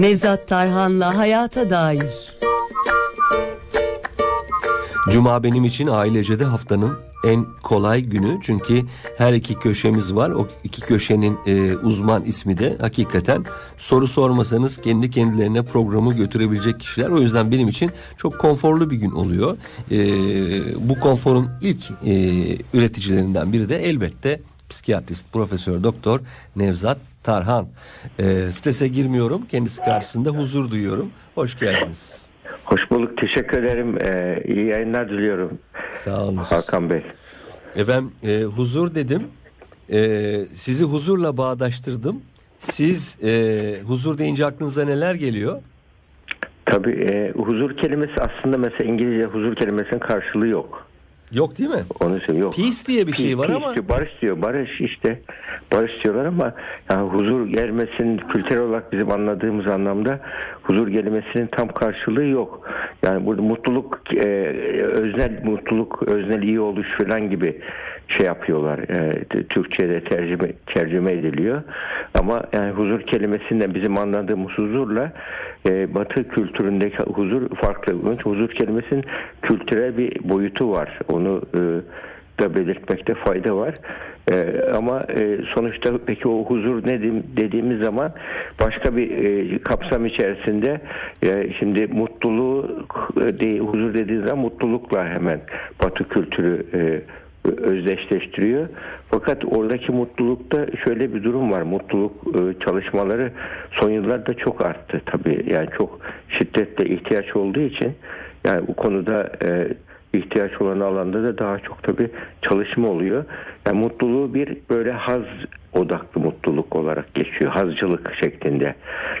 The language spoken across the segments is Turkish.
Nevzat Tarhan'la Hayata Dair Cuma benim için ailece de haftanın en kolay günü çünkü her iki köşemiz var. O iki köşenin e, uzman ismi de hakikaten soru sormasanız kendi kendilerine programı götürebilecek kişiler. O yüzden benim için çok konforlu bir gün oluyor. E, bu konforun ilk e, üreticilerinden biri de elbette psikiyatrist, profesör, doktor Nevzat Tarhan. E, strese girmiyorum. Kendisi karşısında huzur duyuyorum. Hoş geldiniz. Hoş bulduk. Teşekkür ederim. Ee, iyi yayınlar diliyorum Sağ olun. Hakan Bey. Efendim e, huzur dedim. E, sizi huzurla bağdaştırdım. Siz e, huzur deyince aklınıza neler geliyor? Tabii e, huzur kelimesi aslında mesela İngilizce huzur kelimesinin karşılığı yok. Yok değil mi? Onu söyleyeyim. Yok. Peace diye bir şey var Peace ama diyor, barış diyor. Barış işte. Barış diyorlar ama yani huzur gelmesinin kültürel olarak bizim anladığımız anlamda huzur kelimesinin tam karşılığı yok. Yani burada mutluluk e, öznel mutluluk, öznel iyi oluş falan gibi şey yapıyorlar. E, Türkçe'de tercüme tercüme ediliyor. Ama yani huzur kelimesinden bizim anladığımız huzurla e, Batı kültüründeki huzur farklı. Huzur kelimesinin kültürel bir boyutu var. Onu e, da belirtmekte fayda var. E, ama e, sonuçta peki o huzur ne dediğim- dediğimiz zaman başka bir e, kapsam içerisinde e, şimdi mutluluğu e, huzur dediğiniz zaman mutlulukla hemen Batı kültürü e, özdeşleştiriyor. Fakat oradaki mutlulukta şöyle bir durum var. Mutluluk e, çalışmaları son yıllarda çok arttı tabii. Yani çok şiddetle ihtiyaç olduğu için yani bu konuda e, ihtiyaç olan alanda da daha çok tabii çalışma oluyor. Yani mutluluğu bir böyle haz odaklı mutluluk olarak geçiyor. Hazcılık şeklinde.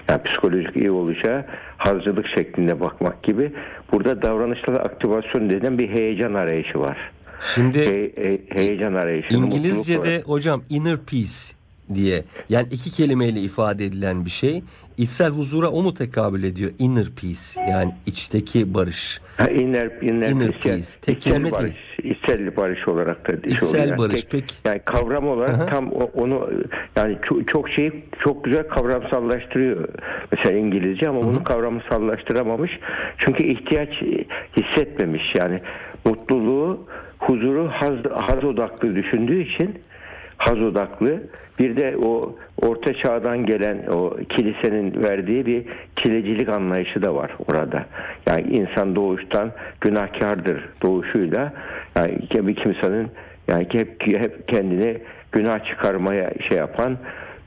Yani psikolojik iyi oluşa hazcılık şeklinde bakmak gibi. Burada davranışlara aktivasyon denen bir heyecan arayışı var. Şimdi He- he- heyecan arayışı. İngilizce'de hocam inner peace diye yani iki kelimeyle ifade edilen bir şey. İçsel huzura o mu tekabül ediyor? Inner peace yani içteki barış. Ha, inner, inner, Inner içsel- peace. Tek içsel kelime barış, içsel barış olarak da şey İçsel oluyor. barış, Tek- peki. Yani kavram olarak hı. tam onu yani çok, çok şeyi çok güzel kavramsallaştırıyor. Mesela İngilizce ama bunu kavramsallaştıramamış. Çünkü ihtiyaç hissetmemiş. Yani mutluluğu, huzuru haz, haz odaklı düşündüğü için haz odaklı. Bir de o orta çağdan gelen o kilisenin verdiği bir kilecilik anlayışı da var orada. Yani insan doğuştan günahkardır doğuşuyla. Yani bir kimsenin yani hep hep kendini günah çıkarmaya şey yapan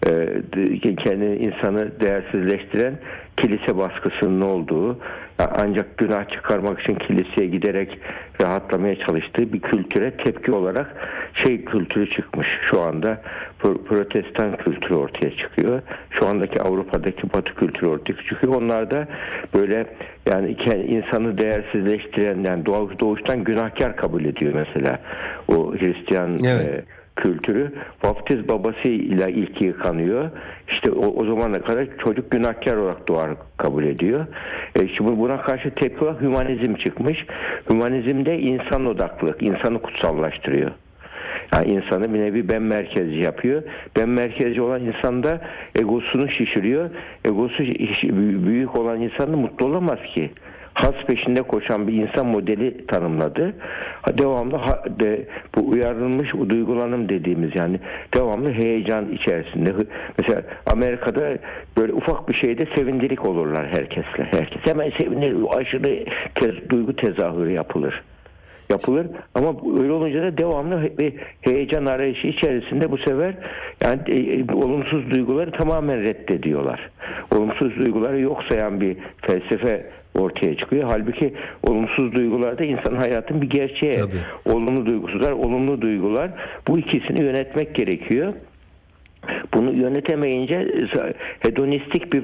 e, kendini insanı değersizleştiren kilise baskısının olduğu ancak günah çıkarmak için kiliseye giderek rahatlamaya çalıştığı bir kültüre tepki olarak şey kültürü çıkmış şu anda pro- protestan kültürü ortaya çıkıyor. Şu andaki Avrupa'daki batı kültürü ortaya çıkıyor. Onlar da böyle yani insanı değersizleştiren yani doğ- doğuştan günahkar kabul ediyor mesela o Hristiyan Evet. e, kültürü vaftiz babasıyla ilk yıkanıyor. İşte o, o zamana kadar çocuk günahkar olarak doğar kabul ediyor. E, şimdi buna karşı tepki olarak hümanizm çıkmış. Hümanizmde insan odaklılık, insanı kutsallaştırıyor. Yani insanı bir nevi ben merkezci yapıyor. Ben merkezci olan insan da egosunu şişiriyor. Egosu şiş- büyük olan insan da mutlu olamaz ki. Haz peşinde koşan bir insan modeli tanımladı. Devamlı bu uyarılmış duygulanım dediğimiz yani devamlı heyecan içerisinde. Mesela Amerika'da böyle ufak bir şeyde sevindirik olurlar herkesle. Herkes hemen sevinir, aşırı tez- duygu tezahürü yapılır yapılır ama öyle olunca da devamlı bir heyecan arayışı içerisinde bu sefer yani e, e, olumsuz duyguları tamamen reddediyorlar. Olumsuz duyguları yok sayan bir felsefe ortaya çıkıyor. Halbuki olumsuz duygular da insan hayatın bir gerçeği. Tabii. Olumlu duygusuzlar, olumlu duygular. Bu ikisini yönetmek gerekiyor. Bunu yönetemeyince hedonistik bir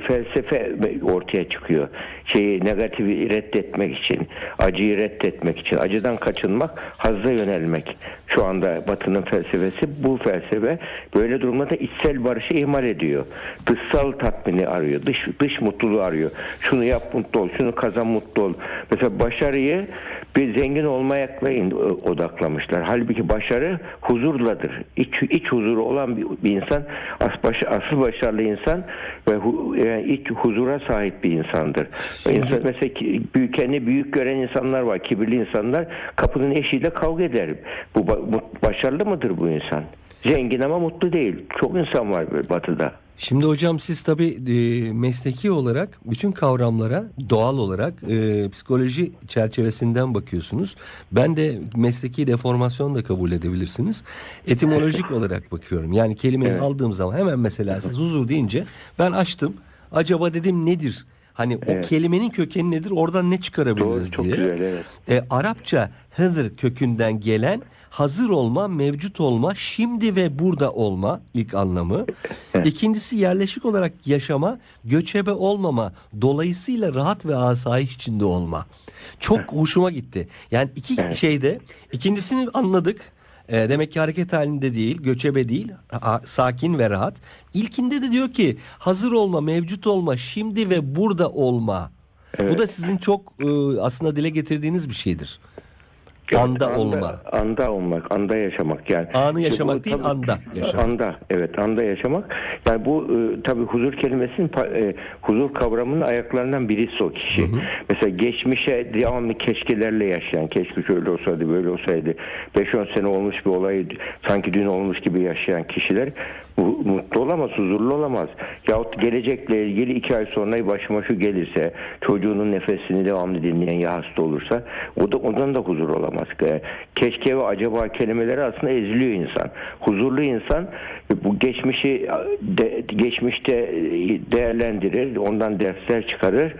felsefe ortaya çıkıyor. Şeyi negatifi reddetmek için, acıyı reddetmek için, acıdan kaçınmak, hazza yönelmek. Şu anda Batı'nın felsefesi bu felsefe. Böyle durumda da içsel barışı ihmal ediyor. Dışsal tatmini arıyor, dış dış mutluluğu arıyor. Şunu yap mutlu ol, şunu kazan mutlu ol. Mesela başarıyı bir zengin olmakla in- odaklamışlar. Halbuki başarı huzurladır. İç, iç huzuru olan bir, bir insan as- baş- asıl başarılı insan ve hu, yani iç huzura sahip bir insandır. İnsan mesela büyük, kendi büyük gören insanlar var, kibirli insanlar kapının eşiyle kavga eder. Bu bu- başarılı mıdır bu insan? Zengin ama mutlu değil. Çok insan var böyle batıda. Şimdi hocam siz tabii e, mesleki olarak bütün kavramlara doğal olarak e, psikoloji çerçevesinden bakıyorsunuz. Ben de mesleki deformasyon da kabul edebilirsiniz. Etimolojik olarak bakıyorum. Yani kelimeyi Evet. aldığım zaman hemen mesela siz huzur deyince ben açtım. Acaba dedim nedir? Hani o Evet. kelimenin kökeni nedir? Oradan ne çıkarabiliriz Doğru, çok diye. güzel, evet. E, Arapça hıdır kökünden gelen hazır olma, mevcut olma, şimdi ve burada olma ilk anlamı. İkincisi yerleşik olarak yaşama, göçebe olmama, dolayısıyla rahat ve asayiş içinde olma. Çok hoşuma gitti. Yani iki şeyde ikincisini anladık. E, demek ki hareket halinde değil, göçebe değil, ha- sakin ve rahat. İlkinde de diyor ki hazır olma, mevcut olma, şimdi ve burada olma. Bu da sizin çok e, aslında dile getirdiğiniz bir şeydir. Anda olma. Anda olmak, anda yaşamak yani. Anı yaşamak bu değil, tabii- anda yaşamak. Anda, evet anda yaşamak. Yani bu e, tabii huzur kelimesinin e, huzur kavramının ayaklarından birisi o kişi. Mesela geçmişe devamlı keşkelerle yaşayan, keşke şöyle olsaydı, böyle olsaydı. 5-10 sene olmuş bir olayı sanki dün olmuş gibi yaşayan kişiler mutlu olamaz, huzurlu olamaz. Yahut gelecekle ilgili iki ay sonra başıma şu gelirse, çocuğunun nefesini devamlı dinleyen ya hasta olursa, o da ondan da huzur olamaz. E, Keşke ve acaba kelimeleri aslında eziliyor insan. Huzurlu insan e, bu geçmişi de, geçmişte e, değerlendirir, ondan dersler çıkarır, e,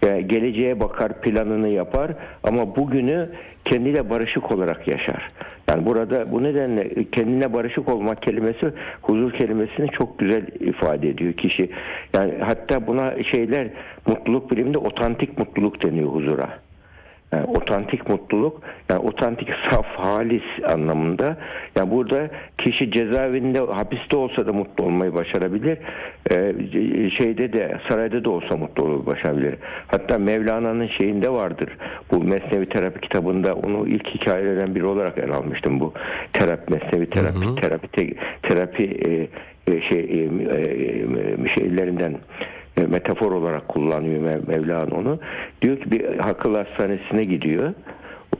geleceğe bakar, planını yapar ama bugünü kendiyle barışık olarak yaşar. Yani burada bu nedenle kendine barışık olmak kelimesi huzur kelimesini çok güzel ifade ediyor kişi. Yani hatta buna şeyler mutluluk biliminde otantik mutluluk deniyor huzura. Yani otantik mutluluk, yani otantik saf, halis anlamında. Yani burada kişi cezaevinde, hapiste olsa da mutlu olmayı başarabilir. Ee, şeyde de, sarayda da olsa mutlu olmayı başarabilir. Hatta Mevlana'nın şeyinde vardır. Bu Mesnevi Terapi kitabında onu ilk hikayelerden biri olarak ele almıştım. Bu terapi, Mesnevi Terapi, terapi, te- terapi e, şey e, e, şeylerinden e, metafor olarak kullanıyor Mev- Mevlana onu. Diyor ki bir akıl hastanesine gidiyor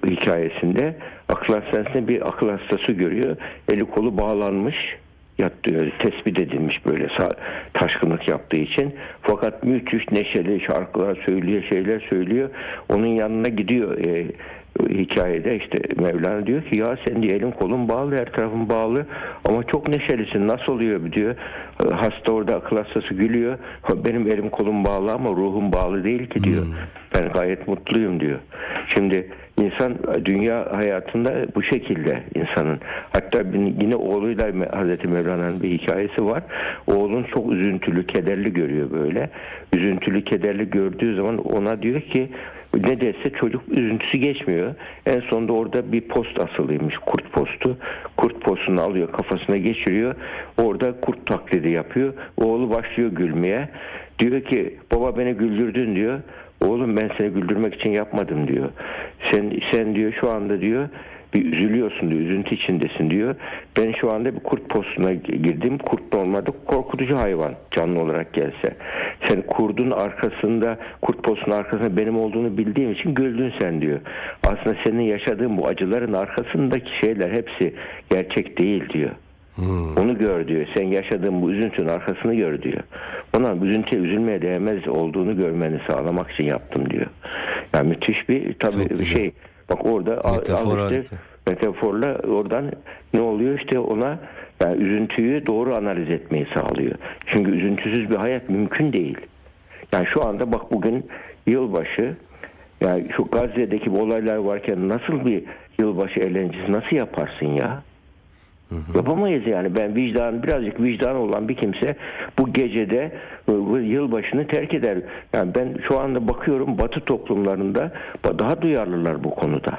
hikayesinde. Akıl hastanesinde bir akıl hastası görüyor. Eli kolu bağlanmış yattı tespit edilmiş böyle taşkınlık yaptığı için. Fakat müthiş neşeli şarkılar söylüyor, şeyler söylüyor. Onun yanına gidiyor e, hikayede işte Mevlana diyor ki ya sen diye elin kolun bağlı her tarafın bağlı ama çok neşelisin nasıl oluyor bu diyor. Hasta orada akıl hastası gülüyor. Benim elim kolum bağlı ama ruhum bağlı değil ki diyor. Ben gayet mutluyum diyor. Şimdi insan dünya hayatında bu şekilde insanın. Hatta yine oğluyla Hazreti Mevlana'nın bir hikayesi var. Oğlun çok üzüntülü, kederli görüyor böyle. Üzüntülü, kederli gördüğü zaman ona diyor ki ne dese çocuk üzüntüsü geçmiyor. En sonunda orada bir post asılıymış kurt postu. Kurt postunu alıyor kafasına geçiriyor. Orada kurt taklidi yapıyor. Oğlu başlıyor gülmeye. Diyor ki baba beni güldürdün diyor. Oğlum ben seni güldürmek için yapmadım diyor. Sen sen diyor şu anda diyor bir üzülüyorsun diyor, üzüntü içindesin diyor. Ben şu anda bir kurt postuna girdim. Kurt normalde korkutucu hayvan canlı olarak gelse. Sen kurdun arkasında, kurt postunun arkasında benim olduğunu bildiğim için güldün sen diyor. Aslında senin yaşadığın bu acıların arkasındaki şeyler hepsi gerçek değil diyor. Onu gör diyor. Sen yaşadığın bu üzüntünün arkasını gör diyor. Ona üzüntüye üzülmeye değmez olduğunu görmeni sağlamak için yaptım diyor. Yani müthiş bir tabii bir şey. Bak orada Metafor al işte harika. metaforla oradan ne oluyor işte ona yani üzüntüyü doğru analiz etmeyi sağlıyor. Çünkü üzüntüsüz bir hayat mümkün değil. Yani şu anda bak bugün yılbaşı yani şu Gazze'deki bu olaylar varken nasıl bir yılbaşı eğlencesi nasıl yaparsın ya? Yapamayız yani. Ben vicdan birazcık vicdan olan bir kimse bu gecede bu yılbaşını terk eder. Yani ben şu anda bakıyorum Batı toplumlarında daha duyarlılar bu konuda.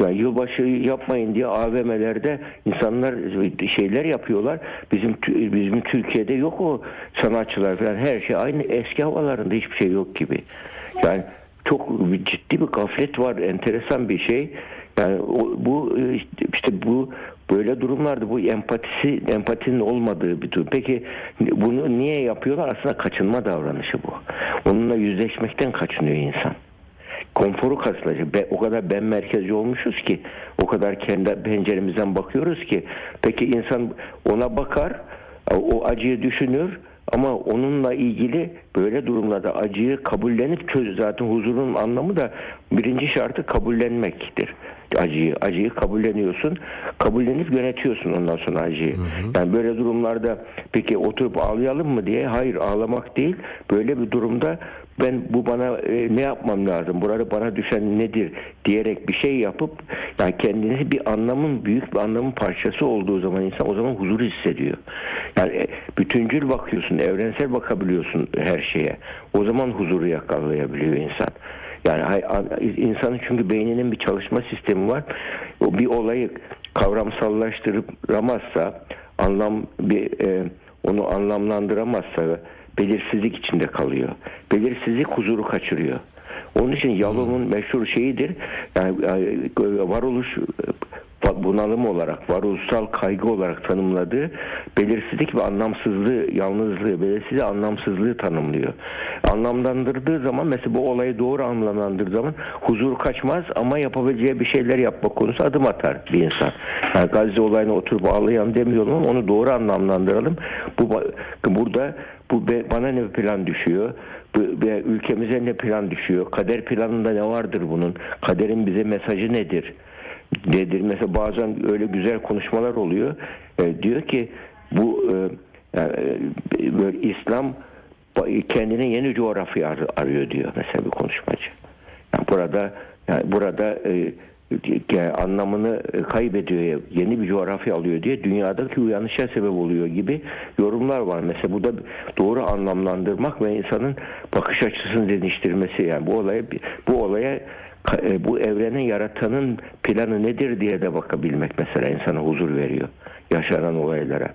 Yani yılbaşı yapmayın diye AVM'lerde insanlar şeyler yapıyorlar. Bizim bizim Türkiye'de yok o sanatçılar falan her şey aynı eski havalarında hiçbir şey yok gibi. Yani çok ciddi bir gaflet var, enteresan bir şey. Yani bu işte bu Böyle durumlarda bu empatisi empatinin olmadığı bir durum. Peki bunu niye yapıyorlar? Aslında kaçınma davranışı bu. Onunla yüzleşmekten kaçınıyor insan konforu kasılacak. Be, o kadar ben merkezci olmuşuz ki o kadar kendi penceremizden bakıyoruz ki peki insan ona bakar o acıyı düşünür ama onunla ilgili böyle durumlarda acıyı kabullenip çöz zaten huzurun anlamı da birinci şartı kabullenmektir. Acıyı, acıyı kabulleniyorsun. Kabullenip yönetiyorsun ondan sonra acıyı. Yani böyle durumlarda peki oturup ağlayalım mı diye hayır ağlamak değil. Böyle bir durumda ben bu bana e, ne yapmam lazım? Burada bana düşen nedir diyerek bir şey yapıp yani kendini bir anlamın büyük bir anlamın parçası olduğu zaman insan o zaman huzur hissediyor. Yani e, bütüncül bakıyorsun, evrensel bakabiliyorsun her şeye. O zaman huzuru yakalayabiliyor insan. Yani insanın çünkü beyninin bir çalışma sistemi var. Bir olayı kavramsallaştıramazsa, anlam bir e, onu anlamlandıramazsa belirsizlik içinde kalıyor. Belirsizlik huzuru kaçırıyor. Onun için Yalom'un meşhur şeyidir. Yani e, varoluş e, bunalım olarak, varoluşsal kaygı olarak tanımladığı belirsizlik ve anlamsızlığı, yalnızlığı, belirsizliği, anlamsızlığı tanımlıyor. Anlamlandırdığı zaman mesela bu olayı doğru anlamlandırdığı zaman huzur kaçmaz ama yapabileceği bir şeyler yapma konusu adım atar bir insan. Yani Gazze olayına oturup ağlayan demiyorum ama onu doğru anlamlandıralım. Bu burada bu bana ne plan düşüyor? Be- ülkemize ne plan düşüyor? Kader planında ne vardır bunun? Kaderin bize mesajı nedir? Nedir? Mesela bazen öyle güzel konuşmalar oluyor. E, diyor ki bu e, yani, e, böyle İslam kendine yeni coğrafya ar- arıyor diyor mesela bir konuşmacı. Yani burada yani burada e, anlamını kaybediyor, yeni bir coğrafya alıyor diye dünyadaki uyanışa sebep oluyor gibi yorumlar var. Mesela bu da doğru anlamlandırmak ve insanın bakış açısını değiştirmesi yani bu olaya bu olaya e, bu evrenin yaratanın planı nedir diye de bakabilmek mesela insana huzur veriyor yaşanan olaylara.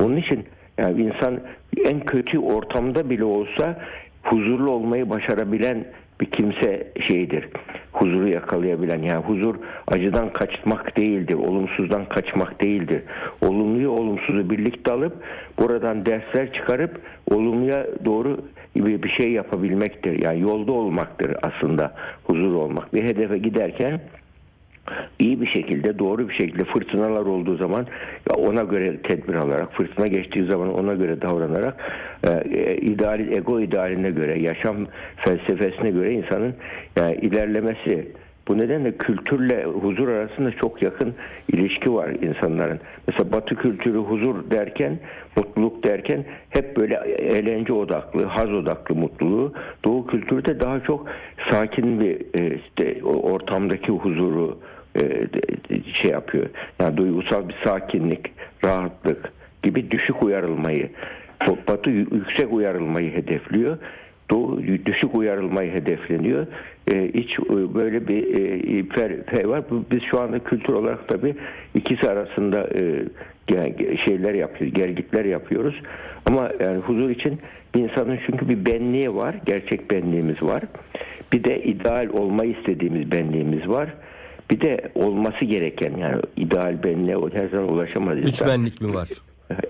Onun için yani insan en kötü ortamda bile olsa huzurlu olmayı başarabilen bir kimse şeydir. Huzuru yakalayabilen yani huzur acıdan kaçmak değildir. Olumsuzdan kaçmak değildir. Olumluyu olumsuzu birlikte alıp buradan dersler çıkarıp olumluya doğru bir bir şey yapabilmektir. Yani yolda olmaktır aslında huzur olmak. Bir hedefe giderken iyi bir şekilde doğru bir şekilde fırtınalar olduğu zaman ona göre tedbir alarak fırtına geçtiği zaman ona göre davranarak e, e, ideal ego idealine göre yaşam felsefesine göre insanın yani ilerlemesi bu nedenle kültürle huzur arasında çok yakın ilişki var insanların. Mesela Batı kültürü huzur derken, mutluluk derken hep böyle eğlence odaklı, haz odaklı mutluluğu. Doğu kültürü de daha çok sakin bir e, işte, ortamdaki huzuru e, şey yapıyor. Yani duygusal bir sakinlik, rahatlık gibi düşük uyarılmayı, Batı yü- yüksek uyarılmayı hedefliyor. Doğu düşük uyarılmayı hedefleniyor. Ee, iç e, böyle bir e, fer, fer var. Biz şu anda kültür olarak tabii ikisi arasında e, şeyler yapıyoruz, gergitler yapıyoruz. Ama yani huzur için insanın çünkü bir benliği var, gerçek benliğimiz var. Bir de ideal olmayı istediğimiz benliğimiz var. Bir de olması gereken yani ideal benliğe o her zaman ulaşamaz Üç benlik mi var?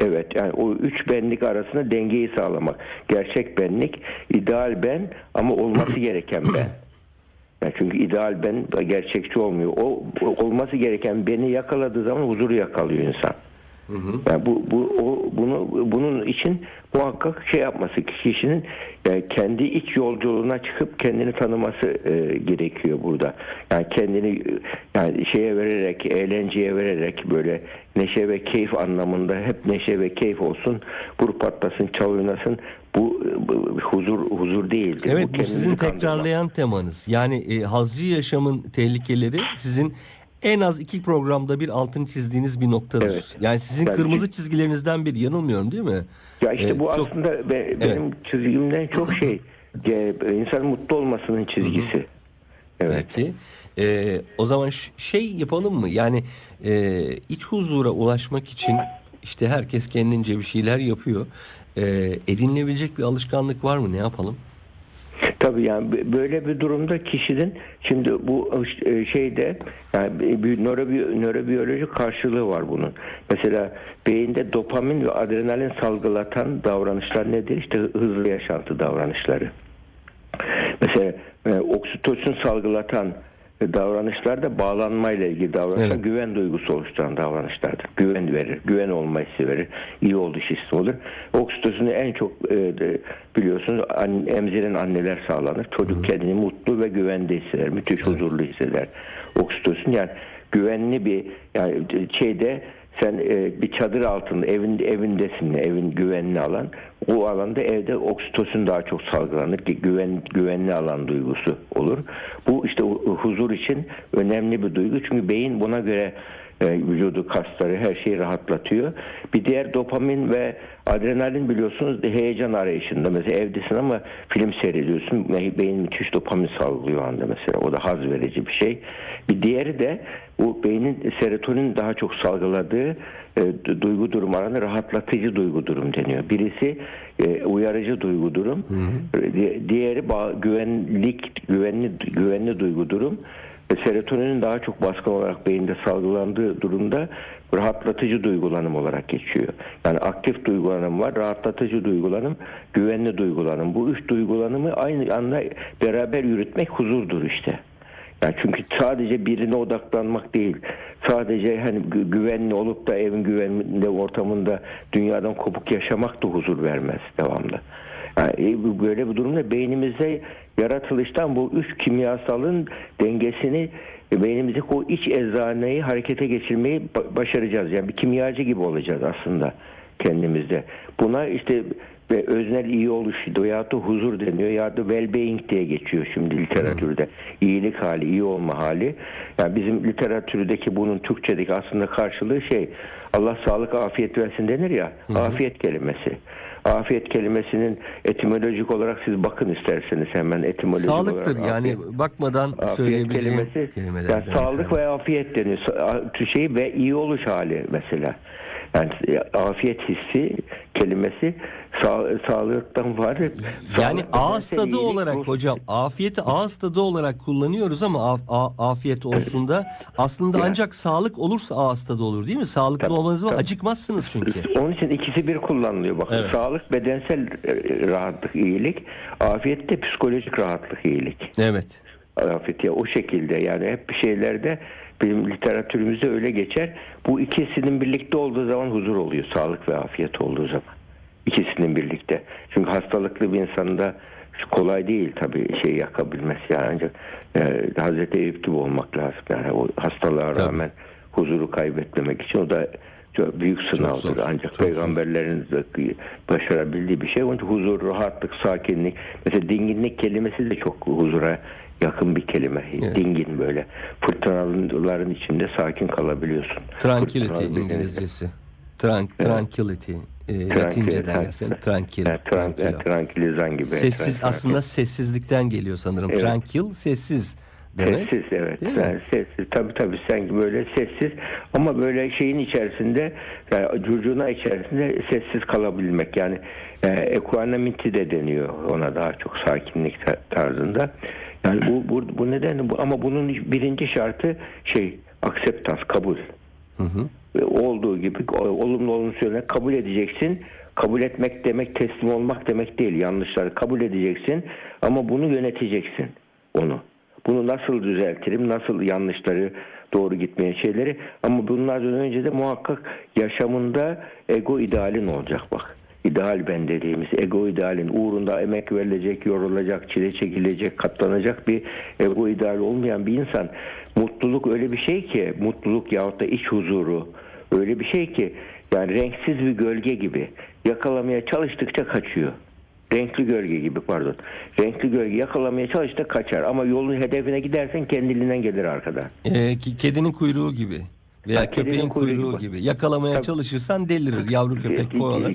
Evet yani o üç benlik arasında dengeyi sağlamak. Gerçek benlik, ideal ben ama olması gereken ben. Yani çünkü ideal ben gerçekçi olmuyor. O olması gereken beni yakaladığı zaman huzuru yakalıyor insan. Yani bu, bu o, bunu bunun için muhakkak şey yapması kişinin e, kendi iç yolculuğuna çıkıp kendini tanıması e, gerekiyor burada. Yani kendini e, yani şeye vererek, eğlenceye vererek böyle neşe ve keyif anlamında hep neşe ve keyif olsun. Vur patlasın, çal oynasın. Bu, bu huzur huzur değildir. Evet bu kendinizi sizin kandırmak. tekrarlayan temanız. Yani e, hazcı yaşamın tehlikeleri sizin en az iki programda bir altını çizdiğiniz bir noktadır. Evet. Yani sizin Yani kırmızı çizgilerinizden biri yanılmıyorum değil mi? Ya işte Ee, bu çok- aslında be- benim çizgimden çok şey. insanın mutlu olmasının çizgisi. Evet. Peki. Ee, o zaman şey yapalım mı? Yani e, iç huzura ulaşmak için işte herkes kendince bir şeyler yapıyor. Ee, edinilebilecek bir alışkanlık var mı? Ne yapalım? Tabii yani böyle bir durumda kişinin şimdi bu e, şeyde yani bir nörobi, nörobiyolojik karşılığı var bunun. Mesela beyinde dopamin ve adrenalin salgılatan davranışlar nedir? İşte hızlı yaşantı davranışları. Mesela e, oksitosin salgılatan e, davranışlar da bağlanmayla ilgili davranışlar, Evet. güven duygusu oluşturan davranışlardır. Güven verir, güven olma hissi verir, iyi oluş hissi olur. Oksitosini en çok e, de, biliyorsunuz an, emziren anneler sağlanır. Çocuk kendini mutlu ve güvende hisseder, müthiş huzurlu hisseder. Oksitosin yani güvenli bir yani şeyde sen e, bir çadır altında evin evindesin evin güvenli alan o alanda evde oksitosin daha çok salgılanır ki güven güvenli alan duygusu olur. Bu işte hu- huzur için önemli bir duygu çünkü beyin buna göre e, vücudu kasları her şeyi rahatlatıyor. Bir diğer dopamin ve adrenalin biliyorsunuz de heyecan arayışında mesela evdesin ama film seyrediyorsun beyin müthiş dopamin salgılıyor anda mesela o da haz verici bir şey. Bir diğeri de bu beynin serotonin daha çok salgıladığı e, du- duygu durumlarına rahatlatıcı duygu durum deniyor. Birisi e, uyarıcı duygu durum, e, di- diğeri ba- güvenlik güvenli güvenli duygu durum. E, serotoninin daha çok baskın olarak beyinde salgılandığı durumda rahatlatıcı duygulanım olarak geçiyor. Yani aktif duygulanım var, rahatlatıcı duygulanım, güvenli duygulanım. Bu üç duygulanımı aynı anda beraber yürütmek huzurdur işte. Yani çünkü sadece birine odaklanmak değil. Sadece hani gü- güvenli olup da evin güvenli ortamında dünyadan kopuk yaşamak da huzur vermez devamlı. Yani e, böyle bir durumda beynimizde yaratılıştan bu üç kimyasalın dengesini e, beynimizdeki o iç eczaneyi harekete geçirmeyi ba- başaracağız. Yani bir kimyacı gibi olacağız aslında kendimizde. Buna işte ve öznel iyi oluş ya da huzur deniyor ya da well-being diye geçiyor şimdi literatürde. İyilik hali, iyi olma hali. Yani bizim literatürdeki bunun Türkçedeki aslında karşılığı şey Allah sağlık afiyet versin denir ya. Afiyet kelimesi. Afiyet kelimesinin etimolojik olarak siz bakın isterseniz hemen etimolojik Sağlıktır olarak. yani afiyet- bakmadan Afiyet söyleyebileceğim kelimesi kelimelerden. yani sağlık ve afiyet deniyor. Şey ve iyi oluş hali mesela. Yani afiyet hissi kelimesi sağ, sağlıktan var. Yani Sağlık ağız tadı olarak ruh- hocam afiyeti ağız tadı olarak kullanıyoruz ama a- a- afiyet olsun da aslında Yani. ancak sağlık olursa ağız tadı olur değil mi? Sağlıklı Tabii, olmanız tabii. acıkmazsınız çünkü. Onun için ikisi bir kullanılıyor. Bakın Evet. sağlık bedensel e, rahatlık, iyilik. Afiyet de psikolojik rahatlık, iyilik. Evet. Afiyet ya o şekilde yani hep bir şeylerde bizim literatürümüzde öyle geçer. Bu ikisinin birlikte olduğu zaman huzur oluyor. Sağlık ve afiyet olduğu zaman. İkisinin birlikte. Çünkü hastalıklı bir insanda kolay değil tabii şey yakabilmesi yani ancak e, Hazreti Eyüp gibi olmak lazım. Yani o hastalığa Tabii. rağmen huzuru kaybetmemek için o da çok büyük sınavdır. zor, Ancak çok zor. peygamberlerin de başarabildiği bir şey. Onun için huzur, rahatlık, sakinlik. Mesela dinginlik kelimesi de çok huzura yakın bir kelime. Evet. Dingin böyle. Fırtınaların içinde sakin kalabiliyorsun. Tranquility. İngilizcesi. Tran- tranquility. E, Latince'den Tranquil- gelsen tranquil. Tran- tranquilo. tranquilizan gibi. Sessiz Tran- aslında sessizlikten geliyor sanırım. Evet. Tranquil sessiz demek. Sessiz evet. Değil mi? Yani sessiz. Tabii tabii sanki böyle sessiz ama böyle şeyin içerisinde yani curcuna içerisinde sessiz kalabilmek. Yani e, equanimity de deniyor ona daha çok sakinlik ta- tarzında. Yani bu, bu, bu nedenle bu ama bunun birinci şartı şey akceptans kabul. Hı hı. Olduğu gibi olumlu olumlu söylemek kabul edeceksin. Kabul etmek demek teslim olmak demek değil. Yanlışları kabul edeceksin ama bunu yöneteceksin onu. Bunu nasıl düzeltirim, nasıl yanlışları doğru gitmeyen şeyleri ama bunlardan önce de muhakkak yaşamında ego idealin olacak bak. İdeal ben dediğimiz ego idealin uğrunda emek verilecek, yorulacak, çile çekilecek, katlanacak bir ego ideali olmayan bir insan mutluluk öyle bir şey ki mutluluk yahut da iç huzuru öyle bir şey ki yani renksiz bir gölge gibi yakalamaya çalıştıkça kaçıyor. Renkli gölge gibi pardon. Renkli gölge yakalamaya çalıştıkça kaçar ama yolun hedefine gidersen kendiliğinden gelir arkadan. E, ki- kedinin kuyruğu gibi veya Ha, köpeğin kuyruğu kuyruğu gibi. Yakalamaya Tabii. çalışırsan delirir. Yavru köpek kovalar.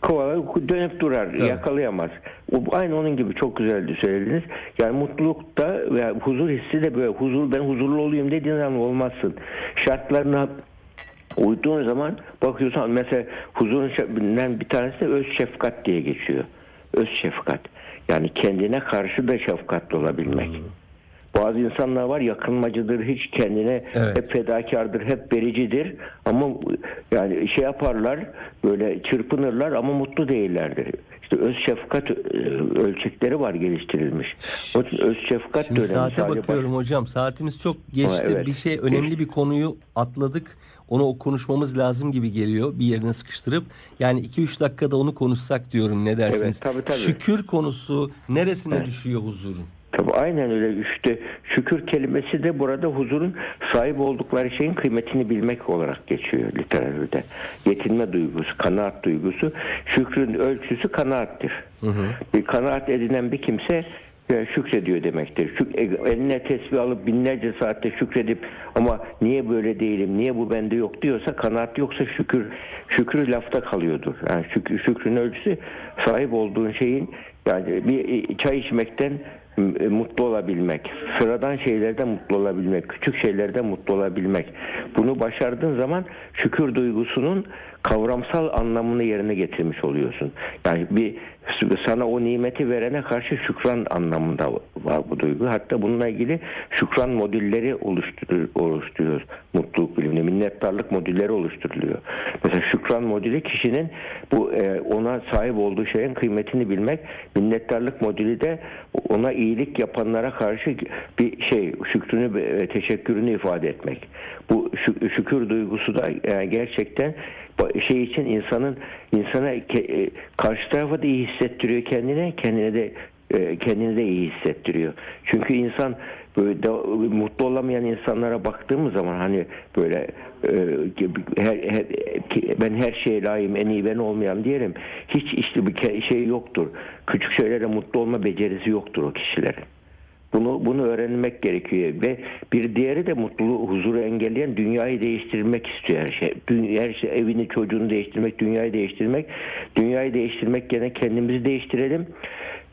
Kovalar dönüp durar Tabii. yakalayamaz. O, aynı onun gibi çok güzeldi söylediniz. Yani mutlulukta veya huzur hissi de böyle huzur ben huzurlu olayım dediğin zaman olmazsın. Şartlarına uyduğun zaman bakıyorsun mesela huzurun şartlarından bir tanesi de öz şefkat diye geçiyor. Öz şefkat. Yani kendine karşı da şefkatli olabilmek. Bazı insanlar var yakınmacıdır, hiç kendine Evet. hep fedakardır, hep vericidir ama yani şey yaparlar, böyle çırpınırlar ama mutlu değillerdir. İşte öz şefkat e, ölçekleri var geliştirilmiş. O öz şefkat Şimdi de önemli. saate bakıyorum hocam. Saatimiz çok geçti. Ha, evet. Bir şey önemli bir konuyu atladık. Onu konuşmamız lazım gibi geliyor. Bir yerine sıkıştırıp yani 2-3 dakikada onu konuşsak diyorum. Ne dersiniz? Evet, tabii, tabii. Şükür konusu neresine düşüyor huzurun? Tabii aynen öyle işte şükür kelimesi de burada huzurun sahip oldukları şeyin kıymetini bilmek olarak geçiyor literatürde. Yetinme duygusu, kanaat duygusu, şükrün ölçüsü kanaattir. Bir kanaat edinen bir kimse şükrediyor demektir. Şük, e, eline tesbih alıp binlerce saatte şükredip ama niye böyle değilim, niye bu bende yok diyorsa kanaat yoksa şükür şükrü lafta kalıyordur. Yani şükür, şükrün ölçüsü sahip olduğun şeyin yani bir e, çay içmekten m- mutlu olabilmek, sıradan şeylerden mutlu olabilmek, küçük şeylerden mutlu olabilmek. Bunu başardığın zaman şükür duygusunun kavramsal anlamını yerine getirmiş oluyorsun. Yani bir sana o nimeti verene karşı şükran anlamında var bu duygu. Hatta bununla ilgili şükran modülleri oluşturur, oluşturuyor mutluluk biliminde. Minnettarlık modülleri oluşturuluyor. Mesela şükran modülü kişinin bu e, ona sahip olduğu şeyin kıymetini bilmek. Minnettarlık modülü de ona iyilik yapanlara karşı bir şey şükrünü ve teşekkürünü ifade etmek. Bu şü- şükür duygusu da e, gerçekten şey için insanın insana e, karşı tarafa da iyi hissettiriyor kendine, kendine de e, kendini de iyi hissettiriyor. Çünkü insan böyle de, mutlu olamayan insanlara baktığımız zaman hani böyle e, her, her, ben her şeye layığım en iyi ben olmayan diyelim hiç işte bir şey yoktur. Küçük şeylere mutlu olma becerisi yoktur o kişilerin. Bunu bunu öğrenmek gerekiyor ve bir diğeri de mutluluğu, huzuru engelleyen dünyayı değiştirmek istiyor her şey. Dünya, her şey evini, çocuğunu değiştirmek, dünyayı değiştirmek. Dünyayı değiştirmek gene kendimizi değiştirelim.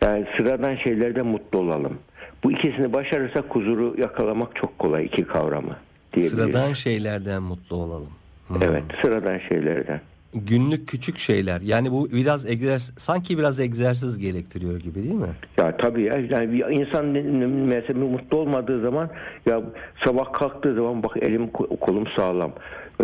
Yani sıradan şeylerden mutlu olalım. Bu ikisini başarırsak huzuru yakalamak çok kolay iki kavramı. Sıradan şeylerden mutlu olalım. Hı. Evet, sıradan şeylerden. Günlük küçük şeyler. Yani bu biraz egzersiz, sanki biraz egzersiz gerektiriyor gibi değil mi? Ya tabii ya yani bir insan mesela mutlu olmadığı zaman ya sabah kalktığı zaman bak elim ko- kolum sağlam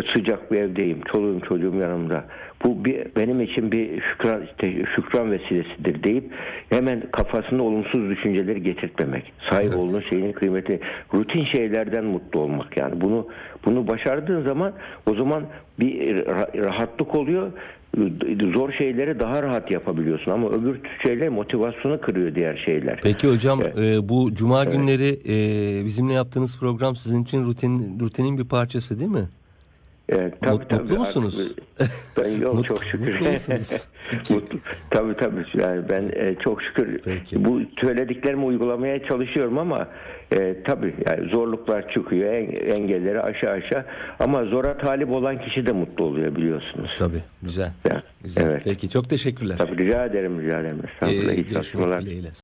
sıcak bir evdeyim çoluğum çocuğum yanımda. Bu bir, benim için bir şükran işte şükran vesilesidir deyip hemen kafasında olumsuz düşünceleri getirtmemek. Sahip olduğun şeyin kıymeti. Rutin şeylerden mutlu olmak yani. Bunu bunu başardığın zaman o zaman bir ra- rahatlık oluyor. Zor şeyleri daha rahat yapabiliyorsun ama öbür şeyler motivasyonu kırıyor diğer şeyler. Peki hocam Evet. e, bu cuma günleri e, bizimle yaptığınız program sizin için rutin rutinin bir parçası değil mi? Evet, tabii, Mut- tabii. mutlu musunuz? Ben yok Mut- çok şükür. mutlu musunuz? mutlu. Tabii tabii. Yani ben e, çok şükür Peki. bu söylediklerimi uygulamaya çalışıyorum ama e, tabii yani zorluklar çıkıyor, en- engelleri aşağı aşağı ama zora talip olan kişi de mutlu oluyor biliyorsunuz. Tabii güzel. Ya, Güzel. evet. Peki çok teşekkürler. Tabii rica ederim rica ederim. Ee, Estağfurullah, iyi görüşmek dileğiyle.